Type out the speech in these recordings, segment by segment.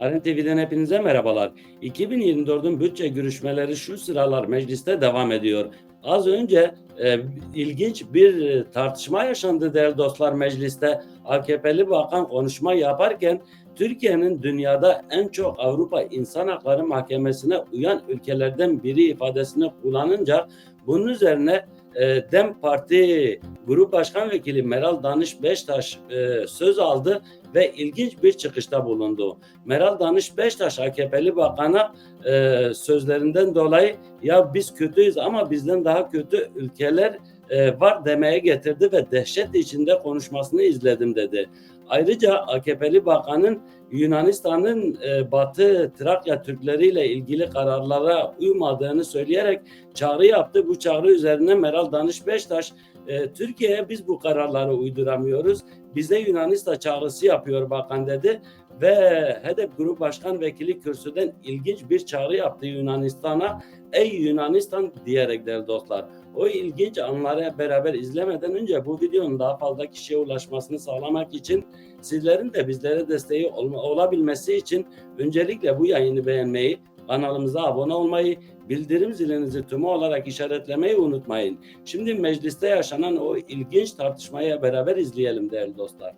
Aren TV'den hepinize merhabalar. 2024'ün bütçe görüşmeleri şu sıralar mecliste devam ediyor. Az önce e, ilginç bir e, tartışma yaşandı değerli dostlar mecliste. AKP'li bakan konuşma yaparken Türkiye'nin dünyada en çok Avrupa İnsan Hakları Mahkemesi'ne uyan ülkelerden biri ifadesini kullanınca bunun üzerine e, DEM Parti Grup Başkan Vekili Meral Danış Beştaş e, söz aldı ve ilginç bir çıkışta bulundu. Meral Danış Beştaş AKP'li bakana e, sözlerinden dolayı ya biz kötüyüz ama bizden daha kötü ülkeler e, var demeye getirdi ve dehşet içinde konuşmasını izledim dedi. Ayrıca AKP'li bakanın Yunanistan'ın e, Batı Trakya Türkleriyle ilgili kararlara uymadığını söyleyerek çağrı yaptı. Bu çağrı üzerine Meral Danış Beştaş e, Türkiye'ye biz bu kararları uyduramıyoruz. Bize Yunanistan çağrısı yapıyor bakan dedi ve HDP Grup Başkan Vekili kürsüden ilginç bir çağrı yaptı Yunanistan'a. Ey Yunanistan diyerek değerli dostlar. O ilginç anları beraber izlemeden önce bu videonun daha fazla kişiye ulaşmasını sağlamak için sizlerin de bizlere desteği olabilmesi için öncelikle bu yayını beğenmeyi, kanalımıza abone olmayı, bildirim zilinizi tümü olarak işaretlemeyi unutmayın. Şimdi mecliste yaşanan o ilginç tartışmayı beraber izleyelim değerli dostlar.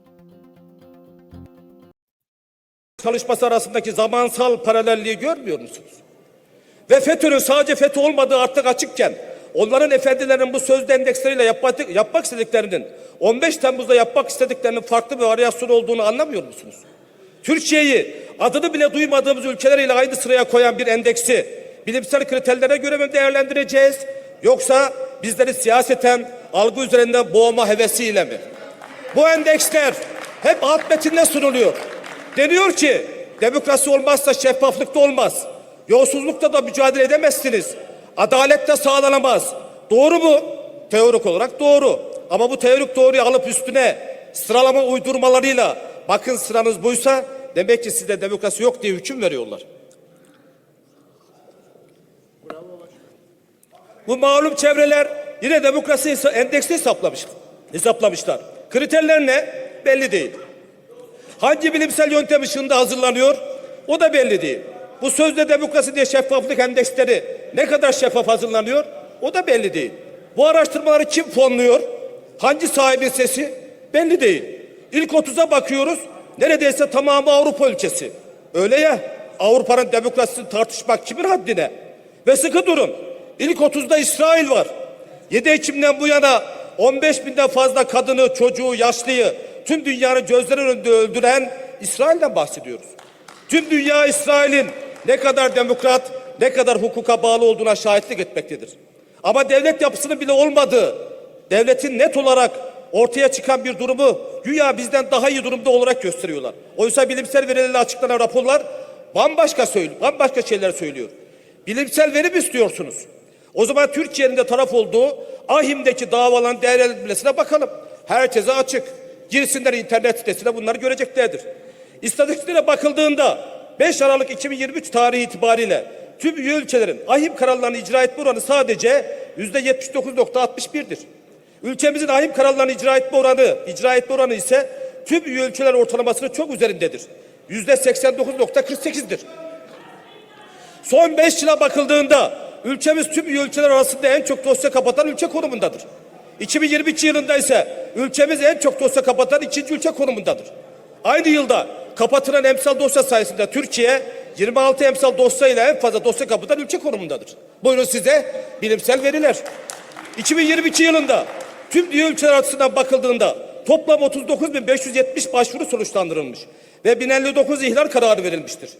çalışması arasındaki zamansal paralelliği görmüyor musunuz? Ve FETÖ'nün sadece FETÖ olmadığı artık açıkken onların efendilerinin bu sözde endeksleriyle yapmak, yapmak istediklerinin 15 Temmuz'da yapmak istediklerinin farklı bir varyasyon olduğunu anlamıyor musunuz? Türkiye'yi adını bile duymadığımız ülkeleriyle aynı sıraya koyan bir endeksi bilimsel kriterlere göre mi değerlendireceğiz? Yoksa bizleri siyaseten algı üzerinden boğma hevesiyle mi? Bu endeksler hep alt metinde sunuluyor. Deniyor ki demokrasi olmazsa şeffaflık da olmaz. Yolsuzlukla da mücadele edemezsiniz. Adalet de sağlanamaz. Doğru mu? Teorik olarak doğru. Ama bu teorik doğruyu alıp üstüne sıralama uydurmalarıyla bakın sıranız buysa demek ki sizde demokrasi yok diye hüküm veriyorlar. Bu malum çevreler yine demokrasi endeksi hesaplamış. Hesaplamışlar. Kriterler ne? Belli değil. Hangi bilimsel yöntem ışığında hazırlanıyor? O da belli değil. Bu sözde demokrasi diye şeffaflık endeksleri ne kadar şeffaf hazırlanıyor? O da belli değil. Bu araştırmaları kim fonluyor? Hangi sahibin sesi? Belli değil. İlk 30'a bakıyoruz. Neredeyse tamamı Avrupa ülkesi. Öyle ya. Avrupa'nın demokrasisini tartışmak kimin haddine? Ve sıkı durun. İlk 30'da İsrail var. 7 Ekim'den bu yana 15 binden fazla kadını, çocuğu, yaşlıyı tüm dünyanın gözleri önünde öldüren İsrail'den bahsediyoruz. Tüm dünya İsrail'in ne kadar demokrat, ne kadar hukuka bağlı olduğuna şahitlik etmektedir. Ama devlet yapısının bile olmadığı, devletin net olarak ortaya çıkan bir durumu güya bizden daha iyi durumda olarak gösteriyorlar. Oysa bilimsel verilerle açıklanan raporlar bambaşka söylüyor, bambaşka şeyler söylüyor. Bilimsel veri mi istiyorsunuz? O zaman Türkiye'nin de taraf olduğu Ahim'deki davaların değerlendirmesine bakalım. Herkese açık. Girsinler internet sitesine bunları göreceklerdir. İstatistiklere bakıldığında 5 Aralık 2023 tarihi itibariyle tüm ülkelerin ahim kararlarını icra etme oranı sadece %79.61'dir. Ülkemizin ahim kararlarını icra etme oranı, icra etme oranı ise tüm üye ülkeler ortalamasının çok üzerindedir. %89.48'dir. Son 5 yıla bakıldığında ülkemiz tüm üye ülkeler arasında en çok dosya kapatan ülke konumundadır. 2022 yılında ise ülkemiz en çok dosya kapatan ikinci ülke konumundadır. Aynı yılda kapatılan emsal dosya sayesinde Türkiye 26 emsal dosya ile en fazla dosya kapatan ülke konumundadır. Buyurun size bilimsel veriler. 2022 yılında tüm üye ülkeler açısından bakıldığında toplam 39.570 başvuru sonuçlandırılmış ve 1059 ihlal kararı verilmiştir.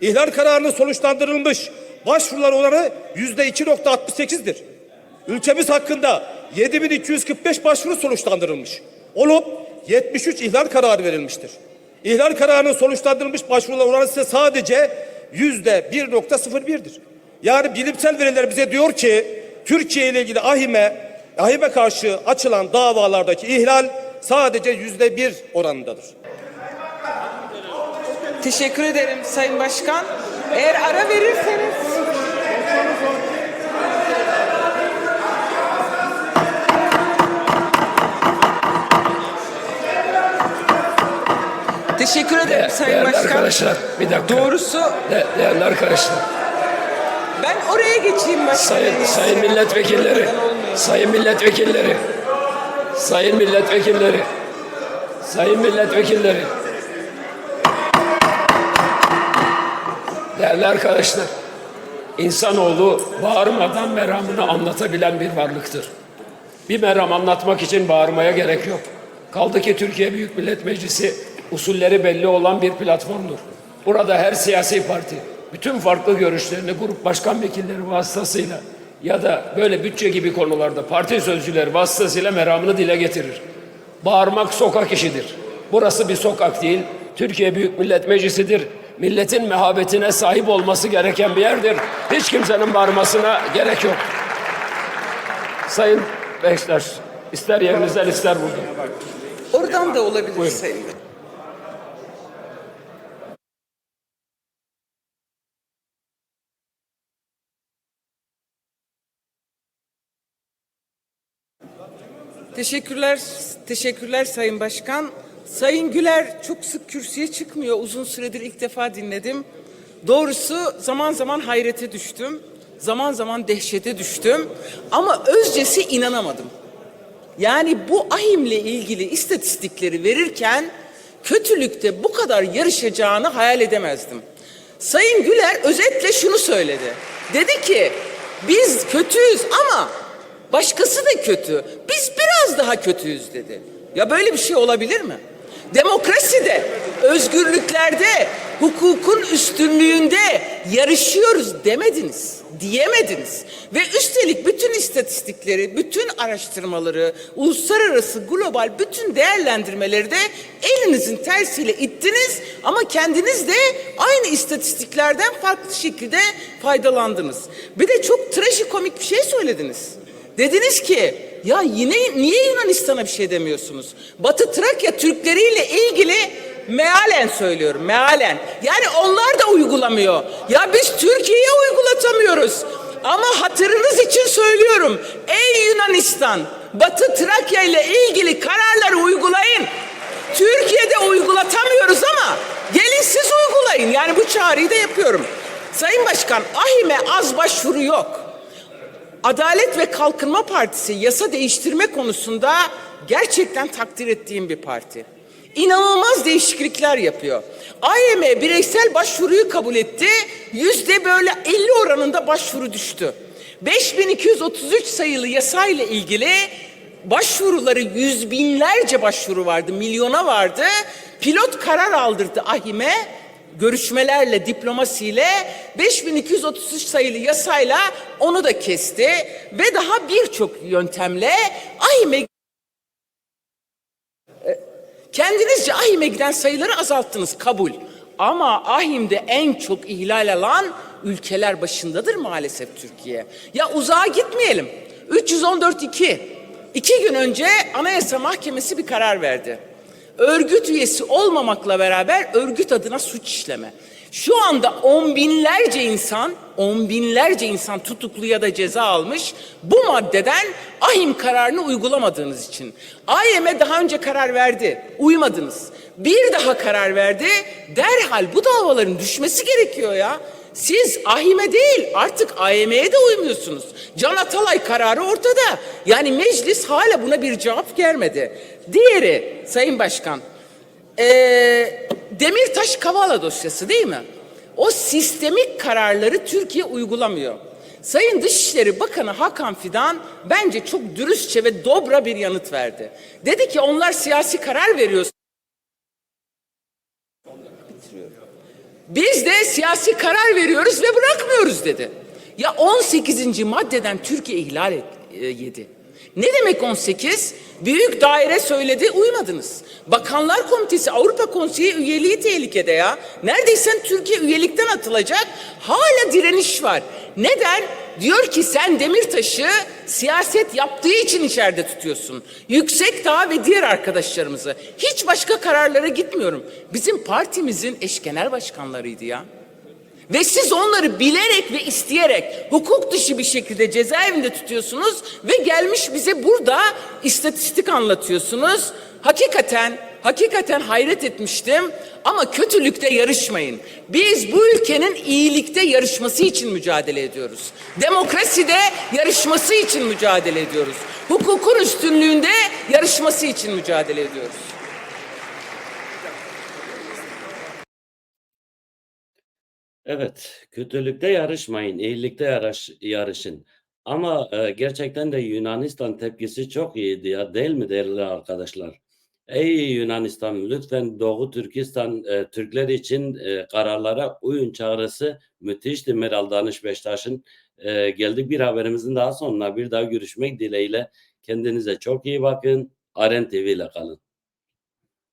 İhlal kararının sonuçlandırılmış başvurular oranı yüzde 2.68'dir. Ülkemiz hakkında 7245 başvuru sonuçlandırılmış. Olup 73 ihlal kararı verilmiştir. İhlal kararının sonuçlandırılmış başvurular oranı ise sadece yüzde 1.01'dir. Yani bilimsel veriler bize diyor ki Türkiye ile ilgili ahime, ahime karşı açılan davalardaki ihlal sadece yüzde bir oranındadır. Teşekkür ederim Sayın Başkan. Eğer ara verirseniz... Teşekkür ederim Sayın Değerli Başkan. arkadaşlar bir dakika. Doğrusu De- değerli arkadaşlar. Ben oraya geçeyim başkan. Sayın, sayın milletvekilleri. Sayın milletvekilleri. Sayın milletvekilleri. Sayın milletvekilleri. Değerli arkadaşlar. İnsanoğlu bağırmadan meramını anlatabilen bir varlıktır. Bir meram anlatmak için bağırmaya gerek yok. Kaldı ki Türkiye Büyük Millet Meclisi usulleri belli olan bir platformdur. Burada her siyasi parti bütün farklı görüşlerini grup başkan vekilleri vasıtasıyla ya da böyle bütçe gibi konularda parti sözcüleri vasıtasıyla meramını dile getirir. Bağırmak sokak işidir. Burası bir sokak değil, Türkiye Büyük Millet Meclisi'dir. Milletin mehabetine sahip olması gereken bir yerdir. Hiç kimsenin bağırmasına gerek yok. Sayın Beştaş, ister yerinizden ister buradan. Oradan da olabilir Sayın Teşekkürler, teşekkürler Sayın Başkan. Sayın Güler çok sık kürsüye çıkmıyor. Uzun süredir ilk defa dinledim. Doğrusu zaman zaman hayrete düştüm. Zaman zaman dehşete düştüm. Ama özcesi inanamadım. Yani bu ahimle ilgili istatistikleri verirken kötülükte bu kadar yarışacağını hayal edemezdim. Sayın Güler özetle şunu söyledi. Dedi ki biz kötüyüz ama başkası da kötü. Biz biraz daha kötüyüz dedi. Ya böyle bir şey olabilir mi? Demokraside, özgürlüklerde, hukukun üstünlüğünde yarışıyoruz demediniz, diyemediniz. Ve üstelik bütün istatistikleri, bütün araştırmaları, uluslararası, global bütün değerlendirmeleri de elinizin tersiyle ittiniz ama kendiniz de aynı istatistiklerden farklı şekilde faydalandınız. Bir de çok trajikomik bir şey söylediniz. Dediniz ki ya yine niye Yunanistan'a bir şey demiyorsunuz? Batı Trakya Türkleriyle ilgili mealen söylüyorum mealen. Yani onlar da uygulamıyor. Ya biz Türkiye'ye uygulatamıyoruz. Ama hatırınız için söylüyorum. Ey Yunanistan Batı Trakya ile ilgili kararları uygulayın. Türkiye'de uygulatamıyoruz ama gelin siz uygulayın. Yani bu çağrıyı da yapıyorum. Sayın Başkan ahime az başvuru yok. Adalet ve Kalkınma Partisi yasa değiştirme konusunda gerçekten takdir ettiğim bir parti. İnanılmaz değişiklikler yapıyor. AYM bireysel başvuruyu kabul etti. Yüzde böyle 50 oranında başvuru düştü. 5233 sayılı yasayla ilgili başvuruları yüz binlerce başvuru vardı, milyona vardı. Pilot karar aldırdı AHİM'e görüşmelerle, diplomasiyle 5233 sayılı yasayla onu da kesti ve daha birçok yöntemle AİM'e kendinizce AİM'e giden sayıları azalttınız kabul. Ama AİM'de en çok ihlal alan ülkeler başındadır maalesef Türkiye. Ya uzağa gitmeyelim. 314.2 iki gün önce Anayasa Mahkemesi bir karar verdi örgüt üyesi olmamakla beraber örgüt adına suç işleme. Şu anda on binlerce insan, on binlerce insan tutuklu ya da ceza almış bu maddeden ahim kararını uygulamadığınız için. AYM daha önce karar verdi, uymadınız. Bir daha karar verdi, derhal bu davaların düşmesi gerekiyor ya. Siz ahime değil artık AYM'ye de uymuyorsunuz. Can Atalay kararı ortada. Yani meclis hala buna bir cevap vermedi. Diğeri Sayın Başkan, ee, Demirtaş Kavala dosyası değil mi? O sistemik kararları Türkiye uygulamıyor. Sayın Dışişleri Bakanı Hakan Fidan bence çok dürüstçe ve dobra bir yanıt verdi. Dedi ki onlar siyasi karar veriyor. Biz de siyasi karar veriyoruz ve bırakmıyoruz dedi. Ya 18. maddeden Türkiye ihlal et, e, yedi. Ne demek 18? Büyük daire söyledi uymadınız. Bakanlar Komitesi Avrupa Konseyi üyeliği tehlikede ya. Neredeyse Türkiye üyelikten atılacak. Hala direniş var. Neden? Diyor ki sen Demirtaş'ı siyaset yaptığı için içeride tutuyorsun. Yüksekdağ ve diğer arkadaşlarımızı. Hiç başka kararlara gitmiyorum. Bizim partimizin eş genel başkanlarıydı ya. Ve siz onları bilerek ve isteyerek hukuk dışı bir şekilde cezaevinde tutuyorsunuz ve gelmiş bize burada istatistik anlatıyorsunuz. Hakikaten Hakikaten hayret etmiştim ama kötülükte yarışmayın. Biz bu ülkenin iyilikte yarışması için mücadele ediyoruz. Demokraside yarışması için mücadele ediyoruz. Hukukun üstünlüğünde yarışması için mücadele ediyoruz. Evet, kötülükte yarışmayın, iyilikte yarış, yarışın. Ama e, gerçekten de Yunanistan tepkisi çok iyiydi ya, değil mi değerli arkadaşlar? Ey Yunanistan, lütfen Doğu Türkistan e, Türkler için e, kararlara uyun çağrısı müthişti Meral Danış Beştaş'ın. E, geldik bir haberimizin daha sonuna. Bir daha görüşmek dileğiyle. Kendinize çok iyi bakın. Aren TV ile kalın.